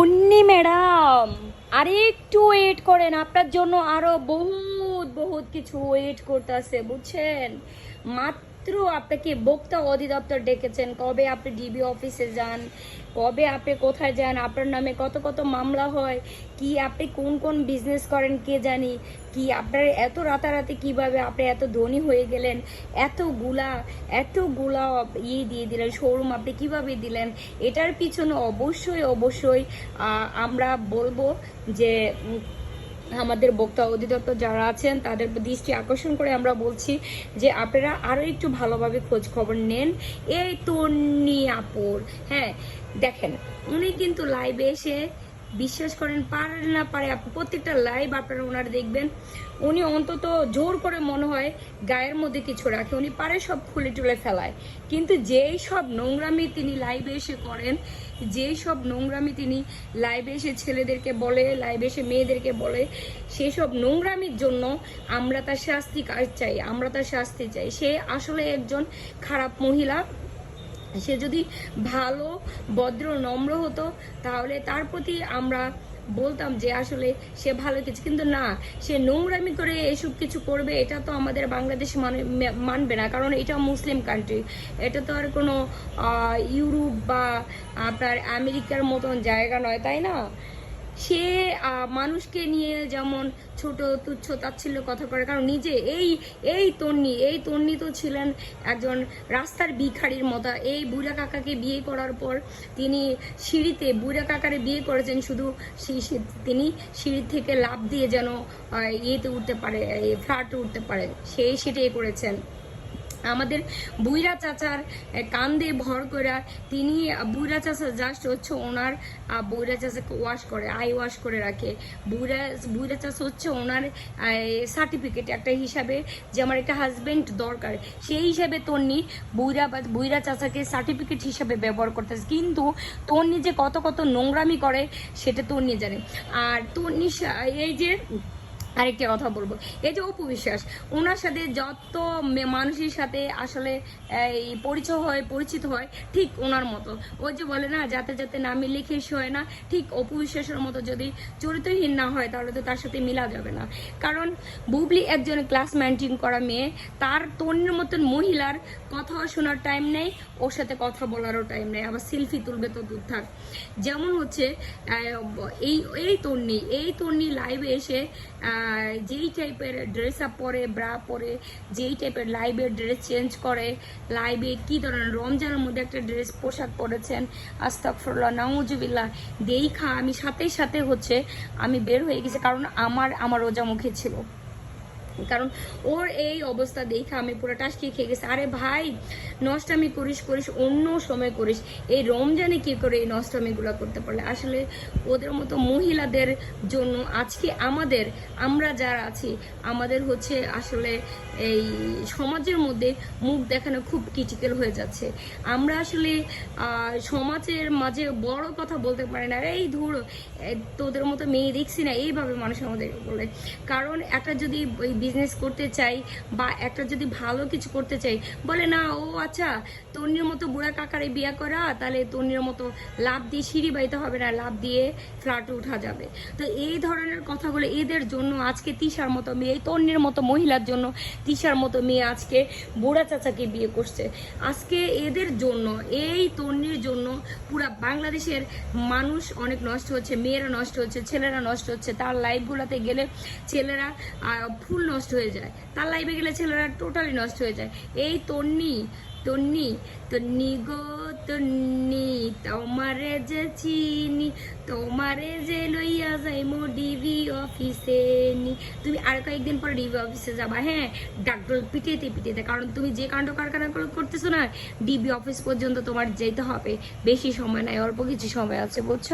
তন্নি madam. আরে একটু wait করেন আপনার জন্য আরও বহুত বহুত কিছু ওয়েট করতেছে, বুঝছেন? মাত্র আপনাকে বক্তা অধিদপ্তর ডেকেছেন, কবে আপনি ডিবি অফিসে যান, কবে আপনি কোথায় যান, আপনার নামে কত কত মামলা হয়, কি আপনি কোন কোন বিজনেস করেন কে জানি, কি আপনার এত রাতারাতি কীভাবে আপনি এত ধনী হয়ে গেলেন, এতগুলা এতগুলা ইয়ে দিয়ে দিলেন শোরুম আপনি কীভাবে দিলেন, এটার পিছনে অবশ্যই অবশ্যই আমরা বলব যে আমাদের বক্তা অধিদপ্তর যারা আছেন, তাদের দৃষ্টি আকর্ষণ করে আমরা বলছি যে আপনারা আরও একটু ভালোভাবে খোঁজ খবর নেন। এই তন্নি আপুর হ্যাঁ দেখেন, উনি কিন্তু লাইভে এসে বিশ্বাস করেন পারে না পারে প্রত্যেকটা লাইভ আপনারা ওনার দেখবেন। উনি অন্তত জোর করে মনে হয় গায়ের মধ্যে কিছু রাখে। উনি পারে সব খুলে টুলে ফেলায়। কিন্তু যেই সব নোংরামি তিনি লাইভে এসে করেন, যেই সব নোংরামি তিনি লাইভে এসে ছেলেদেরকে বলে লাইভে এসে মেয়েদেরকে বলে, সেই সব নোংরামির জন্য আমরা তার শাস্তি কাজ চাই? আমরা তার শাস্তি চাই। সে আসলে একজন খারাপ মহিলা। সে যদি ভালো, ভদ্র, নম্র হতো, তাহলে তার প্রতি আমরা বলতাম যে আসলে সে ভালো কিছু। কিন্তু না, সে নোংরামি করে এসব কিছু করবে, এটা তো আমাদের বাংলাদেশ মানে মানবে না। কারণ এটা মুসলিম কান্ট্রি এটা তো আর কোনো ইউরোপ বা আপনার আমেরিকার মতন জায়গা নয়, তাই না? সে মানুষকে নিয়ে যেমন ছোট তুচ্ছ তাচ্ছিল্য কথা করে, কারণ নিজে এই এই তন্নি এই তন্নি তো ছিলেন একজন রাস্তার ভিখারির মতো। এই বুড়া কাকাকে বিয়ে করার পর তিনি সিঁড়িতে, বুড়া কাকারে বিয়ে করেছেন শুধু তিনি সিঁড়ি থেকে লাভ দিয়ে যেন ইয়েতে উঠতে পারে ফ্ল্যাটে উঠতে পারে। সেই সেটাই করেছেন। আমাদের বুইরা চাচার কান্দে ভর করে তিনি বুইরা চাচা জাস্ট হচ্ছে ওনার বুইরা চাচাকে ওয়াশ করে আই ওয়াশ করে রাখে। বুইরা বুইরা চাচা হচ্ছে ওনার সার্টিফিকেট একটা হিসাবে যে আমার একটা হাজব্যান্ড দরকার। সেই হিসাবে তন্নি বুইরা বা বুইরা চাচাকে সার্টিফিকেট হিসাবে ব্যবহার করতেছে। কিন্তু তন্নি যে কত কত নোংরামি করে, সেটা তন্নি জানে। আর তন্নি এই যে আরেকটা কথা বলব। এই যে অপু বিশ্বাস, ওনার সাথে যত মানুষের সাথে আসলে, এই পরিচয় হয়, পরিচিত হয়, ঠিক ওনার মতো। ও যে বলে না, যাতে যাতে না মিলে শেষ হয় না, ঠিক অপু বিশ্বাসের মতো যদি চরিত্রহীন না হয়, তাহলে তো তার সাথে মিলা যাবে না। কারণ বুবলি একজন ক্লাস মেনটেন করা মেয়ে, তার তন্যের মতন মহিলার কথা শোনার টাইম নেই, ওর সাথে কথা বলারও টাইম নেই, আবার সেলফি তুলবে তো দূর থাক। যেমন হচ্ছে এই এই তন্নি এই তন্নি লাইভে এসে যেই টাইপের ড্রেস আপ পরে ব্রা পরে, যেই টাইপের লাইভে ড্রেস চেঞ্জ করে লাইভে কি ধরনের রমজানের মধ্যে একটা ড্রেস পোশাক পরেছেন আস্তাকফরুল্লাহ দেই খা আমি সাথে সাথে হচ্ছে আমি বের হয়ে গেছি কারণ আমার আমার রোজা মুখে ছিল। কারণ ওর এই অবস্থা দেখে আমি পুরো টাসকি খেয়ে গেছি। আরে ভাই, নষ্টামি করিস করিস, অন্য সময় করিস। এই রমজানে কি করে এই নষ্টামিগুলো করতে পারলে? আসলে ওদের মতো মহিলাদের জন্য আজকে আমাদের, আমরা যারা আছি, আমাদের হচ্ছে আসলে এই সমাজের মধ্যে মুখ দেখানো খুব ক্রিটিক্যাল হয়ে যাচ্ছে। আমরা আসলে সমাজের মাঝে বড় কথা বলতে পারি না। এই ধুর তোদের মতো মেয়ে দেখছি না। এইভাবে মানুষ আমাদের বলে। কারণ একটা যদি বিজনেস করতে চাই বা একটা যদি ভালো কিছু করতে চাই, বলে, না, ও আচ্ছা তন্নির মতো বুড়া কাকারে বিয়ে করা, তাহলে তন্নির মতো লাভ দিয়ে সিঁড়ি বাইতে হবে না, লাভ দিয়ে ফ্ল্যাটে উঠা যাবে। তো এই ধরনের কথাগুলো এদের জন্য আজকে তিশার মতো মেয়ে, এই তন্নির মতো মহিলার জন্য তিশার মতো মেয়ে আজকে বুড়া চাচাকে বিয়ে করছে। আজকে এদের জন্য, এই তন্নির জন্য পুরা বাংলাদেশের মানুষ অনেক নষ্ট হচ্ছে, মেয়েরা নষ্ট হচ্ছে, ছেলেরা নষ্ট হচ্ছে, তার লাইফগুলোতে গেলে ছেলেরা ফুল নষ্ট হয়ে যায়। তার লাইফে গেলে ছেলেরা টোটালি নষ্ট হয়ে যায়। এই তন্নি তন্নি তন্নি গো, তন্নি, তোমারে যে চিনি, তোমারে যে লইয়া যাই মো ডিভি অফিসে নি। তুমি আর কয়েকদিন পর ডিবি অফিসে যাবা। হ্যাঁ ডাক্তার পিটিয়েতে পিটিয়েতে কারণ তুমি যে কাণ্ড কারখানাগুলো করতেছো না ডিবি অফিস পর্যন্ত তোমার যেতে হবে। বেশি সময় নাই, অল্প কিছু সময় আছে, বুঝছ?